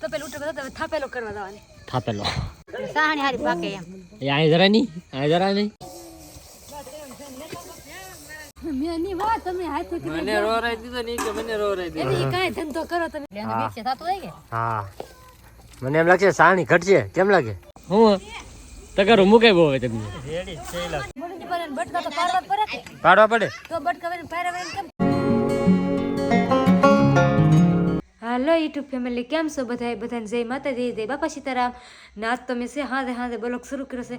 તો પેલું ઉઠે થાપેલો કરવા જવાની. થાપેલો. સાહણી હારી પાકે એમ. એ અહીં જરા નહીં અહીં જરા નહીં. મેં વાત તમે હાથે કરી મને રોરાઈ દીધો નહીં કે મને રોરાઈ દીધો. એની કાંઈ ધંધો કરો તમે. લેનો હા. વિકસે હોય કે? હા. મને એમ લાગશે સાણી ઘટશે. કેમ લાગે? હું તગારો મૂકે બહુ હવે તમને. રેડી થયેલા મને બટકા તો પાડવા પડે પાડવા પડે. તો બટકા વેન પાડવા વેન કેમ હાલો યુટ્યુબ ફેમિલી કેમ છો બધા બધાને જય માતાજી, જય બાપા સીતારામ. ને આજ તો મેં છે હાથે હાથે બ્લોક શરૂ કર્યો છે.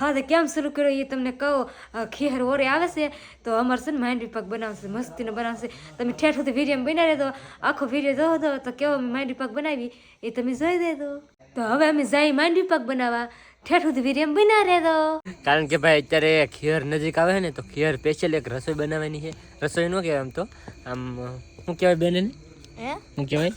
હાથે કેમ શરૂ કર્યો એ તમને કહો. ખેર ઓરે આવે છે. તો અમારે છે ને માંડવી પાક બનાવશે મસ્તીનો બનાવશે તમે ઠેઠ સુધી વીડિયો બનાવી દેજો આખો વીડિયો જોવો દો તો કેવો માંડવી પાક બનાવી, એ તમે જોઈ દેજો તો હવે અમે જઈ માંડવી પાક બનાવવા. ઠેઠ સુધી વીડિયો બના રહેતો કારણ કે ભાઈ અત્યારે ખેર નજીક આવે ને, તો ખેર સ્પેશિયલ એક રસોઈ બનાવવાની છે. રસોઈ નો કહેવાય આમ તો. આમ શું કહેવાય બેન હે? શું કહેવાય?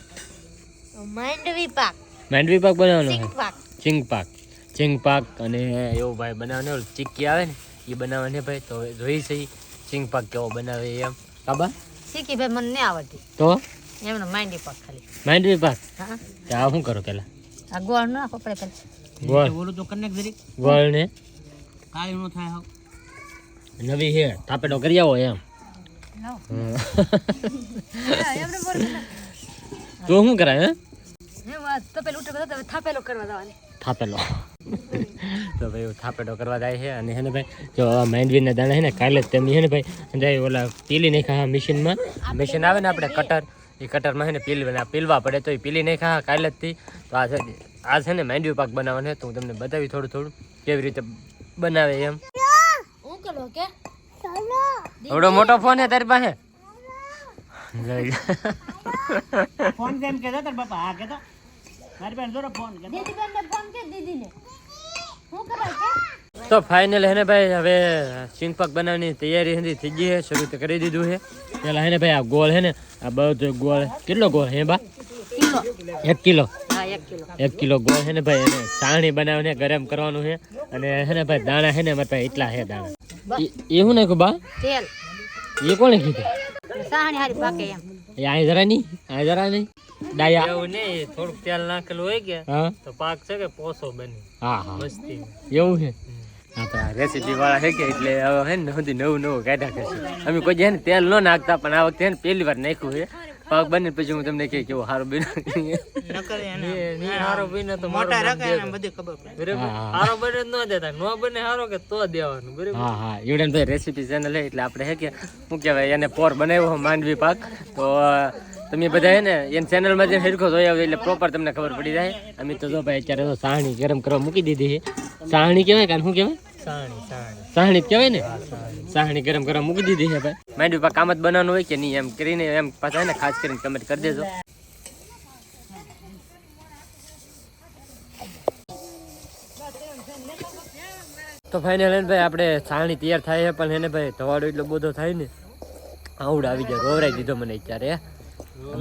માંડવી પાક. માંડવી પાક બનાવવાનો છે પાક. ચિંગ પાક. ચિંગ પાક અને એવું ભાઈ બનાવવાનો ચીક્કી આવે ને એ બનાવવાની ભાઈ. તો જોઈ છે ચિંગ પાક કેવો બનાવે એમ. કાબા શીખી ભાઈ મને નહીં આવડતી. તો? એમનો માંડવી પાક ખાલી. માંડવી પાક? હા. તો આ શું કરો પેલા? આ ગોળ ના કપડે પેલા ગોળ. બોલું તો કનેક જરીક. ગોળ ને કાળી નો થાય હાવ. નવી હે તાપેડો કરી આવો એમ લાવો હમ. એમને બોલ તો શું કરાય હે હે તો પેલું થાપેલો કરવા જવાની થાપેલો તો ભાઈ એવું કરવા જાય છે અને હે ને ભાઈ જો માંડવીના દાણા હે ને કાલે જ તમે છે ને ભાઈ જાય ઓલા પીલી નહીં ખા મશીનમાં મશીન આવે ને આપણે કટર એ કટરમાં છે ને પીલ પીલવા પડે તો એ પીલી નહીં ખા કાલે જ થી તો આ છે આ છે ને માંડવી પાક બનાવવાનો છે તો હું તમને બતાવી થોડું થોડું કેવી રીતે બનાવે એમ હું કરો કે એવડો મોટો ફોન છે તારી પાસે? ફોન કેમ કેતા? તાર બાપા હા કેતો? મારી પાસે જોરો ફોન કેતો. દીદી બેન ફોન કે દીદી ને હું કરાય કે તો ફાઇનલ હેને ભાઈ હવે સિંગ બનાવવાની તૈયારી હતી થઈ ગઈ છે શરૂ તો કરી દીધું છે પેલા હેને ભાઈ આ ગોળ હે ને આ બધો ગોળ કેટલો ગોળ હે બા? કિલો. એક કિલો. એક કિલો. ગોળ છે ને ભાઈ એને ચાણી બનાવીને ગરમ કરવાનું છે અને હે ને ભાઈ દાણા છે ને મારા પાસે એટલા છે દાણા. એ- એ નાખ્યું બા? તેલ. એ કોણે કીધું? સાહણી હારી પાકે એમ. એ જરા નહીં અહીં જરા ડાયા. એવું નહીં થોડુંક તેલ નાખેલું હોય કે તો પાક છે કે પોસો બની. હા હા. મસ્તી એવું છે? હા તો રેસીપી વાળા છે કે એટલે હવે હે ને નવું નવું કાઢ્યા કરશે. અમે કોઈ છે ને તેલ ન નાખતા પણ આ વખતે પહેલી વાર નાખ્યું છે. પાક બને પછી હું તમને કે કેવો હારો બન્યું નકર એને હારો બને તો મોટા રકાય ને બધી ખબર પડે. બરાબર? હારો બને ન દેતા. નો બને હારો કે તો દેવાનું બરાબર? હા હા. યુડન ભાઈ રેસીપી ચેનલ હે એટલે આપણે હે કે શું કહેવાય એને પોર બનાવ્યો માંડવી પાક. તો તમે બધા હે ને એની ચેનલમાં જઈને હિરખો જોઈ આવે એટલે પ્રોપર તમને ખબર પડી જાય. અમે તો જો ભાઈ અત્યારે તો સાહણી ગરમ કરવા મૂકી દીધી છે. સાહણી કહેવાય કે શું કહેવાય? સાહણી સાહણી. સાહણી કહેવાય ને? સાહણી ગરમ ગરમ મૂકી દીધી છે ભાઈ. માંડવી પાક કામ જ બનાવવાનું હોય કે નહીં? એમ કરીને એમ પાછા ને ખાસ કરીને કમેન્ટ કરી દેજો. તો ફાઇનલ હે ભાઈ આપણે સાહણી તૈયાર થાય છે પણ એને ભાઈ ધવાડો એટલો બધો થાય ને આવડ આવી જાય રોવરાઈ દીધો મને અત્યારે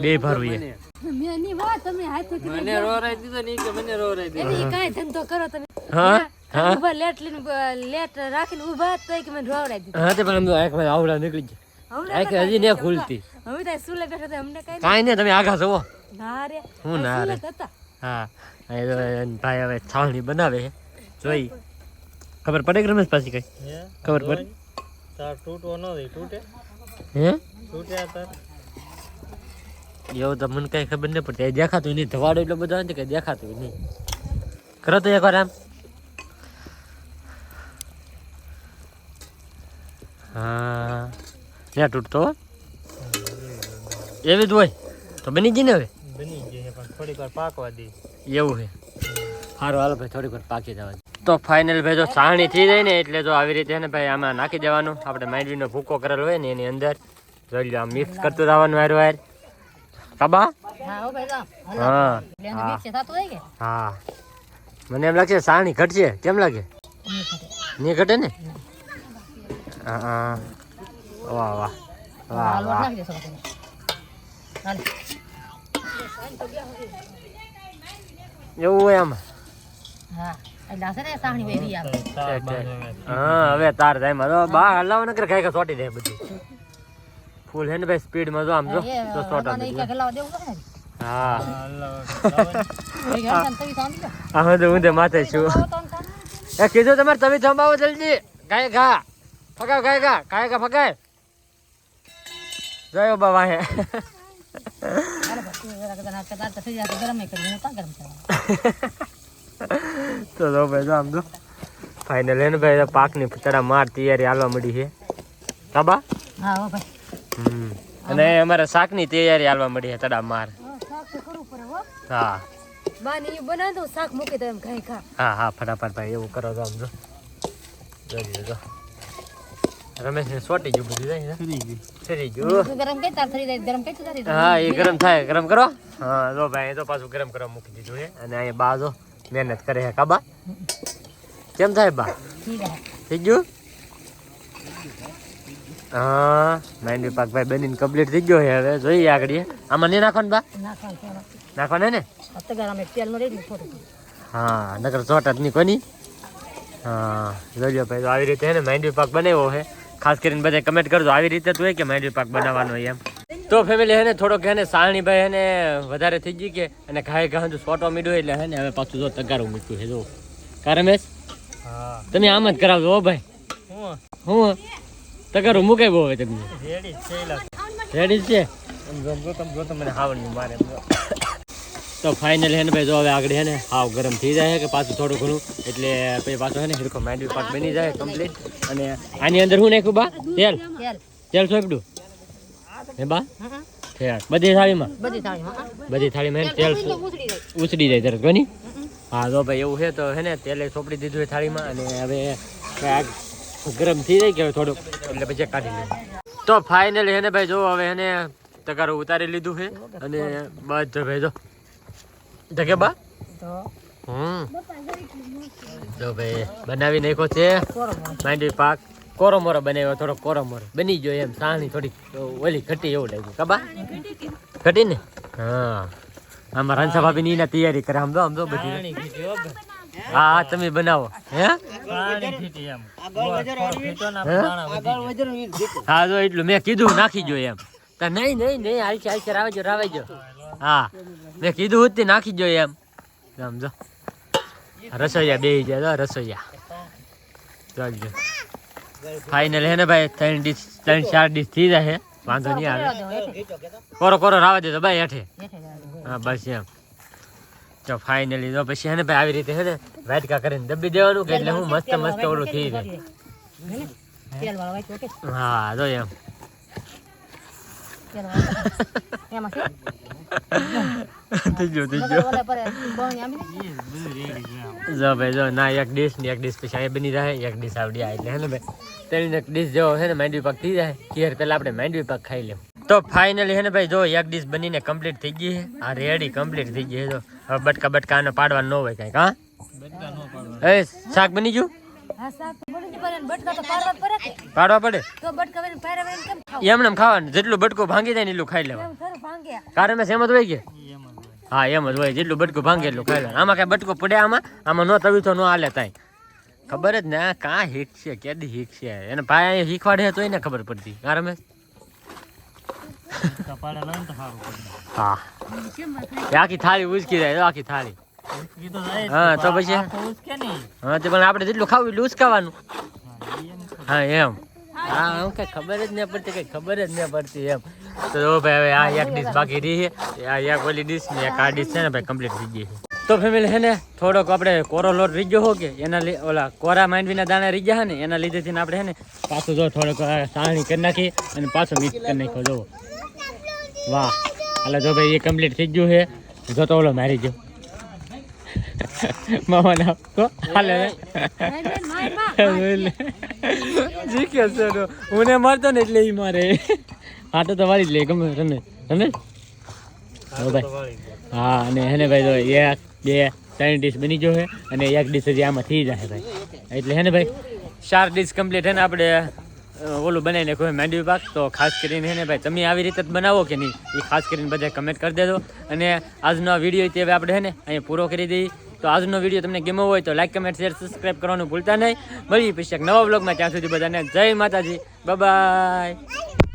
બે ભરવું એ મેં વાત તમે હાથે કરી મને રોરાઈ દીધો નહીં કે મને રોરાઈ દીધો. કાંઈ ધંધો કરો તમે. હા? હા? ઊભા લેટ લઈને લેટ રાખીને ઊભા તો કે મને રોવડાવી દીધું. હા તે પણ આમ તો આવડા નીકળી જાય આંખ હજી ને ખુલતી. હવે ત્યાં સુલે બેઠા હતા અમને કઈ કાંઈ નહીં. તમે આગા ના રે હું ના રે? હા ભાઈ હવે છાણી બનાવે છે. જોઈ. ખબર પડે કે રમેશ પાછી કઈ? હે? ખબર પડે? તાર તૂટવો ન દે તૂટે? હે? તૂટ્યા તાર. એવું તો મને કઈ ખબર નહીં પડતી. દેખાતું નહીં. ધવાડો એટલો બધો નથી કઈ દેખાતું નહીં. કરો તો એકવાર આમ. હા. ત્યાં તૂટતો હો. એવી જ હોય. તો બની ગઈ ને હવે? બની ગઈ છે પણ થોડીક વાર પાકવા દે. એવું છે. સારું હાલો ભાઈ થોડીક વાર પાકી જવા તો ફાઇનલ ભાઈ જો સાણી થઈ જાય ને એટલે જો આવી રીતે ને ભાઈ આમાં નાખી દેવાનું. આપણે માંડવીનો ભૂકો કરેલો હોય ને એની અંદર જોઈ લો આમ મિક્સ કરતું રહેવાનું વાર વાર કાબા હા હો મને એમ લાગશે સાણી ઘટશે. કેમ લાગે? નહીં ઘટે. ને. વાહ વાહ વાહ વાહ એવું આમાં હા હા હવે તાર થાય બા હલાવ નકર ખાઈ ખાઈ સોટી દે બધું ફૂલ હેન્ડ ભાઈ સ્પીડમાં જો આમ જો તો સોટા હા હા અમે તો માથે છું એ કીધું તમારે તમે જમાવો જલ્દી ગાય ઘા ફગાવ કાયકા કાયકા ગાય ફગાય. જોયો બાબા હે તો જો ભાઈ જો આમ જો. ફાઇનલ એને ભાઈ પાકની તડા માર તૈયારી હાલવા મળી છે. કાબા હમ. અને અમારે શાકની તૈયારી હાલવા મળી છે તડા માર. હા બાની ઈ બનાવ દો શાક મૂકી દો એમ ખાઈ ખા હા હા ફટાફટ ભાઈ એવું કરો તો આમ જો. જો. રમેશ ને સોટી ગયું બધું જાય સરી ગયું. ગરમ કે તાર થઈ જાય ગરમ કે તારી હા એ ગરમ થાય. ગરમ કરો. હા જો ભાઈ એ તો પાછું ગરમ કરવા મૂકી દીધું છે. અને અહીંયા બા જો મહેનત કરે છે. કાબા કેમ થાય બા? થઈ ગયું? હા માઇન્ડ પાક ભાઈ બનીને કમ્પ્લીટ થઈ ગયો છે. હવે જોઈએ આગળ આમાં નહીં નાખો ને બા? નાખવાનું ને? હા નકર ચોટ જ નહીં કોની. હા જોજો ભાઈ તો આવી રીતે હે ને માઇન્ડ પાક બનાવ્યો છે. ખાસ કરીને બધા કમેન્ટ કરજો. આવી રીતે તો કે માઇન્ડ પાક બનાવવાનો એમ. તો ફેમિલી હે ને થોડોક હેને ને હેને વધારે થઈ ગઈ કે અને ઘાય ઘા તો સોટો મીડો એટલે હેને હવે પાછું જો તગારું મૂક્યું છે જો. કારમેશ તમે આમ જ કરાવજો હો ભાઈ. હું? તગારું મુકાય બહુ હવે તમને. રેડી છે મને હાવડનું મારે તો ફાઇનલ હે ને ભાઈ જો હવે આગળ હે ને હાવ ગરમ થઈ જાય કે પાછું થોડું ઘણું એટલે પછી પાછું હે ને હિરકો માંડવી પાક બની જાય કમ્પ્લીટ અને આની અંદર શું નાખ્યું બા? તેલ. તેલ સોંપડું હે બા? તેલ. બધી થાળીમાં? બધી બધી થાળીમાં તેલ જાય ઉછળી જાય તરત ગણી? હા તો ભાઈ એવું છે તો હે ને તેલે સોંપડી દીધું છે થાળીમાં અને હવે ગરમ થઈ જાય કે હવે થોડુંક એટલે પછી કાઢી લઈએ. તો ફાઇનલી હે ને ભાઈ જો હવે એને તગારું ઉતારી લીધું છે અને બસ જો ભાઈ જો. ધકે બા? હમ. જો ભાઈ બનાવી નાખ્યો છે. કોરો માંડવી પાક. કોરો મોરો બનાવ્યો થોડો કોરો મોરો બની ગયો એમ સાણી થોડી ઓલી ઘટી એવું લાગ્યું. કબા ઘટી ને? હા. આમાં રણસા ભાભી ની એના તૈયારી કરે. આમ જો આમ જો બધી. હા. હા તમે બનાવો. હે? હે? જો એટલું મેં કીધું નાખી જો એમ. તા નહીં નહીં નહીં હાલશે હાલશે રાવજો રાવજો. હા. મેં કીધું તે નાખી જો એમ. સમજો જો. રસોઈયા બે જાય તો રસોઈયા. ચાલજો. ફાઈનલ હે ને ભાઈ, ત્રણ ડીશ ત્રણ, ચાર ડીશ થઈ જાય વાંધો નહીં આવે. કોરો કોરો, રાવા દેતો ભાઈ, હેઠે. હા, બસ એમ. તો ફાઇનલી તો પછી હે ને ભાઈ, આવી રીતે હે ને વાટકા કરીને દબી દેવાનું કે એટલે હું મસ્ત મસ્ત ઓલું થઈ જાય. હા, જો એમ. થઈ ગયું થઈ જો ભાઈ જો ના એક ડીશ ને એક ડીશ પછી અહીંયા બની રહે એક ડીશ આવડી આ એટલે હે ને ભાઈ? તેની એક ડીશ જેવો છે ને માંડવી પાક થઈ જાય. કેર પેલા આપણે માંડવી પાક ખાઈ લેવું. તો ફાઇનલી હે ને ભાઈ જો એક ડીશ બનીને કમ્પ્લીટ થઈ ગઈ છે. આ રેડી કમ્પ્લીટ થઈ ગઈ છે જો. હવે બટકા બટકા આને પાડવાનું ન હોય કાંઈક હા? એ શાક બની ગયું? પાડવા પડે? પાડવા એમને ખાવાનું જેટલું બટકું ભાંગી જાય ને એટલું ખાઈ લેવાનું. કારણ મેં સેમ જ હોય કે? હા એમ જ હોય. જેટલું બટકું ભાંગે એટલું ખાઈ આમાં કાંઈ બટકું પડે આમાં? આમાં ન તવી તો ન હાલે તાય ખબર જ ને કાં શીખશે કેદી શીખશે એને ભાઈ અહીંયા શીખવાડે તો એને ખબર પડતી. કારણ રમેશ? હા. આખી થાળી ઉચકી જાય આખી થાળી. હા તો પછી? હા તો પણ આપણે જેટલું ખાવું એટલું ઉચકાવાનું હા એમ હા હું કઈ ખબર જ નહીં પડતી કઈ ખબર જ નહીં પડતી એમ. તો જો ભાઈ હવે આ એક ડીશ બાકી રહી છે. આ એક ઓલી ડીશ ને એક આ ડીશ છે ને ભાઈ કમ્પ્લીટ થઈ ગઈ છે. તો ફેમિલી છે ને થોડોક આપણે કોરો લોટ રહી ગયો હો કે એના ઓલા કોરા માંડવીના દાણા રહી ગયા ને એના લીધેથી આપણે છે ને પાછું જો થોડોક સાણી કરી નાખી અને પાછો મિક્સ કરી નાખ્યો જો વાહ. એટલે જો ભાઈ એ કમ્પ્લીટ થઈ ગયું છે. જો તો ઓલો મારી ગયો. મામા ના તો હાલે. જી કે હું ને મારતો ને એટલે એ મારે. આટો તો તમારી જ લે ગમે રમે રમે? હો ભાઈ હા અને હેને ભાઈ તો એક બે ત્રણ ડીશ બની ગયો છે અને એક ડીશ હજી આમાં થઈ જાય ભાઈ. એટલે હે ને ભાઈ ચાર ડીશ કમ્પ્લીટ હે ને આપણે ઓલું બનાવીને કોઈ માંડવી પાક. તો ખાસ કરીને હે ને ભાઈ તમે આવી રીતે જ બનાવો કે નહીં એ ખાસ કરીને બધા કમેન્ટ કરી દેજો. અને આજનો આ વીડિયો તે હવે આપણે હે ને અહીંયા પૂરો કરી દઈએ. તો આજનો વીડિયો તમને ગમ્યો હોય તો લાઈક કમેન્ટ શેર સબસ્ક્રાઈબ કરવાનું ભૂલતા નહીં. મળીએ પછી એક નવા બ્લોગમાં ત્યાં સુધી બધાને જય માતાજી. બાય